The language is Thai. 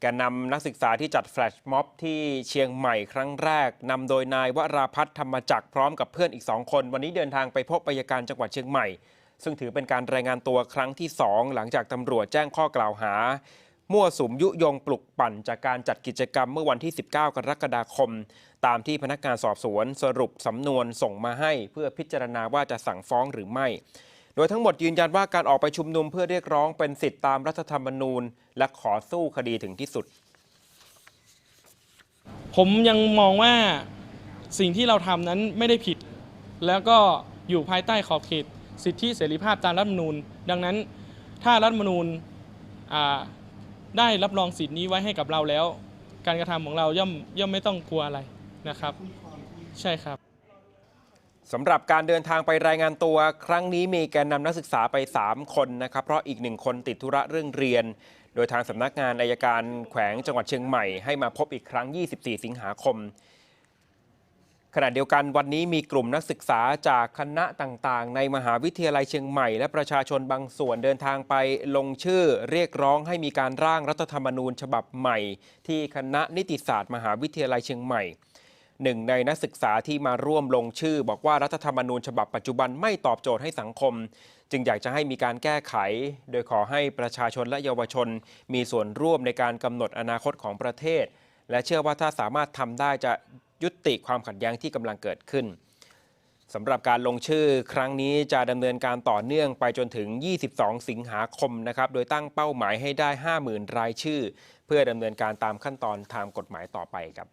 แกนนำนักศึกษาที่จัดแฟลชม็อบที่เชียงใหม่ครั้งแรกนำโดยนายวราพัฒน์ธรรมจักรพร้อมกับเพื่อนอีกสองคน วันนี้เดินทางไปพบอัยการจังหวัดเชียงใหม่ ซึ่งถือเป็นการรายงานตัวครั้งที่ 2 หลังจากตำรวจแจ้งข้อกล่าวหา มั่วสุมยุยงปลุกปั่นจากการจัดกิจกรรมเมื่อวันที่ 19 กรกฎาคม ตามที่พนักงานสอบสวนสรุปสำนวนส่งมาให้ เพื่อพิจารณาว่าจะสั่งฟ้องหรือไม่ โดยทั้งหมดยืนยันว่าการออกไปชุมนุมเพื่อเรียกร้องเป็นสิทธิตามรัฐธรรมนูญ และขอสู้คดีถึงที่สุด ผมยังมองว่าสิ่งที่เราทำนั้นไม่ได้ผิด แล้วก็อยู่ภายใต้ขอบเขต สิทธิเสรีภาพตามรัฐธรรมนูญ ดังนั้นถ้ารัฐธรรมนูญได้รับรองสิทธินี้ไว้ให้กับเราแล้ว การกระทำของเราย่อมย่อมไม่ต้องกลัวอะไรนะครับ ใช่ครับ สำหรับการเดินทางไปรายงานตัวครั้งนี้มีแกนนำนักศึกษาไป 3 คนนะครับ เพราะอีกหนึ่งคนติดธุระเรื่องเรียน โดยทางสำนักงานอายการแขวงจังหวัดเชียงใหม่ให้มาพบอีกครั้ง 24 สิงหาคม ขณะเดียวกันวันนี้มีกลุ่มนักศึกษาจากคณะต่างๆ ในมหาวิทยาลัยเชียงใหม่ และประชาชนบางส่วนเดินทางไปลงชื่อ เรียกร้องให้มีการร่างรัฐธรรมนูญฉบับใหม่ ที่คณะนิติศาสตร์ มหาวิทยาลัยเชียงใหม่ หนึ่งในนักศึกษาที่มาร่วมลงชื่อ บอกว่ารัฐธรรมนูญฉบับปัจจุบันไม่ตอบโจทย์ให้สังคม จึงอยากจะให้มีการแก้ไข โดยขอให้ประชาชนและเยาวชน มีส่วนร่วมในการกำหนดอนาคตของประเทศ และเชื่อว่าถ้าสามารถทำได้จะยุติความขัดแย้งที่กำลังเกิดขึ้นสำหรับการลงชื่อครั้งนี้จะดำเนินการต่อเนื่องไปจนถึง 22 สิงหาคมนะครับ โดยตั้งเป้าหมายให้ได้ 50,000 รายชื่อ เพื่อดำเนินการตามขั้นตอนทางกฎหมายต่อไปครับ